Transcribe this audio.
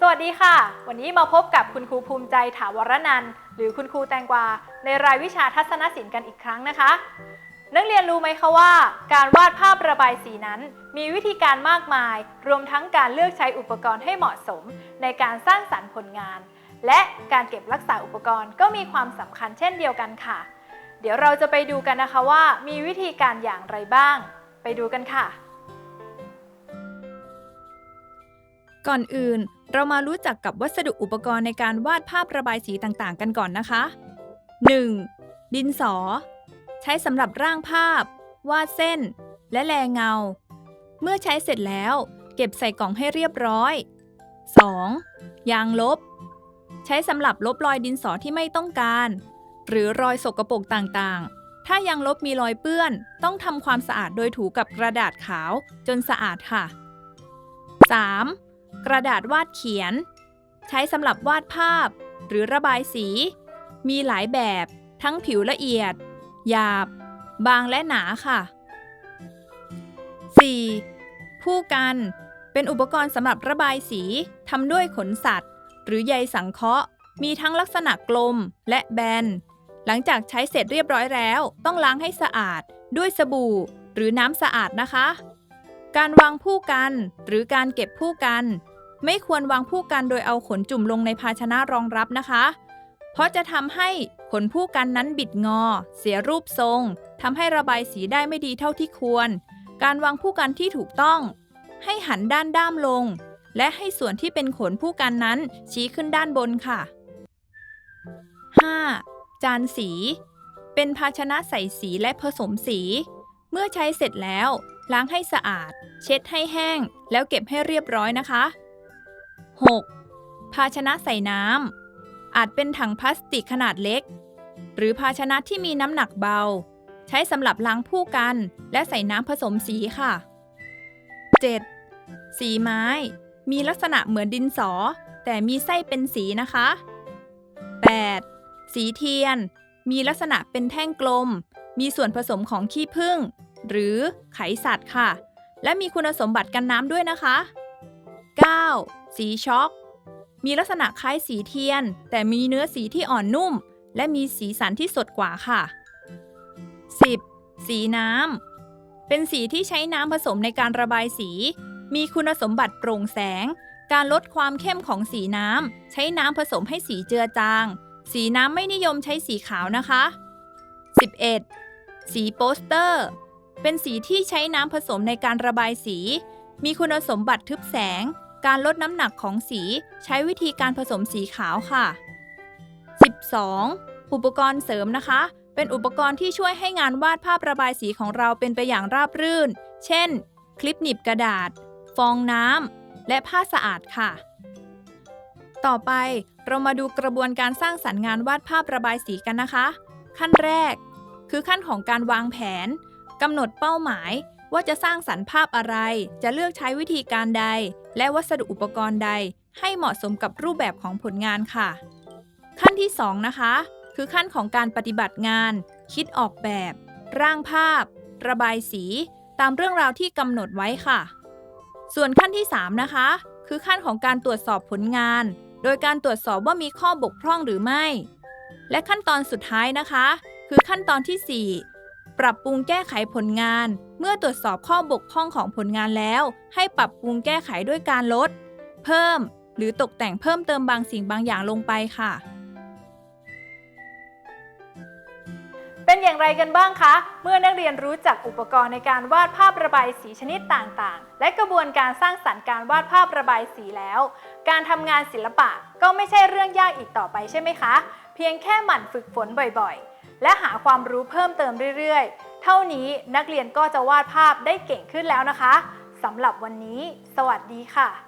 สวัสดีค่ะ วันนี้มาพบกับคุณครูภูมิใจถาวรนันท์หรือคุณครูแตงกวา ในรายวิชาทัศนศิลป์กันอีกครั้งนะคะ นักเรียนรู้ไหมคะว่า การวาดภาพระบายสีนั้น มีวิธีการมากมาย รวมทั้งการเลือกใช้อุปกรณ์ให้เหมาะสม ในการสร้างสรรค์ผลงาน และการเก็บรักษาอุปกรณ์ก็มีความสำคัญเช่นเดียวกันค่ะ เดี๋ยวเราจะไปดูกันนะคะว่า มีวิธีการอย่างไรบ้าง ไปดูกันค่ะ ก่อนอื่น เรามารู้จักกับวัสดุอุปกรณ์ในการวาดภาพระบายสีต่างๆ กันก่อนนะคะ 1. ดินสอ ใช้สำหรับร่างภาพ วาดเส้น และแลเงา เมื่อใช้เสร็จแล้ว เก็บใส่กล่องให้เรียบร้อย 2. ยางลบ ใช้สำหรับลบรอยดินสอที่ไม่ต้องการ หรือรอยสกปรกต่างๆ ถ้ายางลบมีรอยเปื้อน ต้องทำความสะอาดโดยถูกับกระดาษขาวจนสะอาดค่ะ 3. กระดาษวาดเขียน ใช้สำหรับวาดภาพ หรือระบายสี มีหลายแบบ ทั้งผิวละเอียด หยาบ บางและหนาค่ะ 4. ผู้กัน เป็นอุปกรณ์สำหรับระบายสีทำด้วยขนสัตว์ หรือใยสังเคราะห์ มีทั้งลักษณะกลมและแบน หลังจากใช้เสร็จเรียบร้อยแล้ว ต้องล้างให้สะอาดด้วยสบู่ หรือน้ำสะอาดนะคะการวางผู้กันหรือการเก็บผู้กัน ไม่ควรวางผู้กันโดยเอาขนจุ่มลงในภาชนะรองรับนะคะ เพราะจะทำให้ขนผู้กันนั้นบิดงอ เสียรูปทรงทำให้ระบายสีได้ไม่ดีเท่าที่ควร การวางผู้กันที่ถูกต้อง ให้หันด้านด้ามลง และให้ส่วนที่เป็นขนผู้กันนั้นชี้ขึ้นด้านบนค่ะ 5. จานสี เป็นภาชนะใส่สีและผสมสี เมื่อใช้เสร็จแล้ว ล้างให้สะอาด เช็ดให้แห้ง แล้วเก็บให้เรียบร้อยนะคะ 6. ภาชนะใส่น้ำอาจเป็นถังพลาสติกขนาดเล็ก หรือภาชนะที่มีน้ำหนักเบา ใช้สำหรับล้างผู้กันและใส่น้ำผสมสีค่ะ 7. สีไม้ มีลักษณะเหมือนดินสอ แต่มีไส้เป็นสีนะคะ 8. สีเทียน มีลักษณะเป็นแท่งกลม มีส่วนผสมของขี้ผึ้งหรือไขสัตว์ค่ะ และมีคุณสมบัติกันน้ำด้วยนะคะ 9. สีช็อก มีลักษณะคล้ายสีเทียน แต่มีเนื้อสีที่อ่อนนุ่ม และมีสีสันที่สดกว่าค่ะ 10. สีน้ำ เป็นสีที่ใช้น้ำผสมในการระบายสี มีคุณสมบัติโปร่งแสง การลดความเข้มของสีน้ำ ใช้น้ำผสมให้สีเจือจาง สีน้ำไม่นิยมใช้สีขาวนะคะ 11. สีโปสเตอร์ เป็นสีที่ใช้น้ำผสมในการระบายสี มีคุณสมบัติทึบแสง การลดน้ำหนักของสีใช้วิธีการผสมสีขาวค่ะ 12. อุปกรณ์เสริมนะคะ เป็นอุปกรณ์ที่ช่วยให้งานวาดภาพระบายสีของเราเป็นไปอย่างราบรื่น เช่น คลิปหนีบกระดาษ ฟองน้ำ และผ้าสะอาดค่ะ ต่อไปเรามาดูกระบวนการสร้างสรรค์งานวาดภาพระบายสีกันนะคะ ขั้นแรก คือขั้นของการวางแผนกำหนดเป้าหมายว่าจะสร้างสรรค์ภาพอะไร จะเลือกใช้วิธีการใด และวัสดุอุปกรณ์ใดให้เหมาะสมกับรูปแบบของผลงานค่ะ ขั้นที่ 2 นะคะ คือขั้นของการปฏิบัติงาน คิดออกแบบ ร่างภาพ ระบายสี ตามเรื่องราวที่กำหนดไว้ค่ะ ส่วนขั้นที่ 3 นะคะ คือขั้นของการตรวจสอบผลงาน โดยการตรวจสอบว่ามีข้อบกพร่องหรือไม่ และขั้นตอนสุดท้ายนะคะ คือขั้นตอนที่ 4 ปรับปรุงแก้ไขผลงาน เมื่อตรวจสอบข้อบกพร่องของผลงานแล้ว ให้ปรับปรุงแก้ไขด้วยการลด เพิ่ม หรือตกแต่งเพิ่มเติมบางสิ่งบางอย่างลงไปค่ะ เป็นอย่างไรกันบ้างคะ เมื่อนักเรียนรู้จักอุปกรณ์ในการวาดภาพระบายสีชนิดต่างๆ และกระบวนการสร้างสรรค์การวาดภาพระบายสีแล้ว การทำงานศิลปะก็ไม่ใช่เรื่องยากอีกต่อไปใช่ไหมคะ เพียงแค่หมั่นฝึกฝนบ่อยๆ และหาความรู้เพิ่มเติมเรื่อยๆ เท่านี้นักเรียนก็จะวาดภาพได้เก่งขึ้นแล้วนะคะสำหรับวันนี้ สวัสดีค่ะ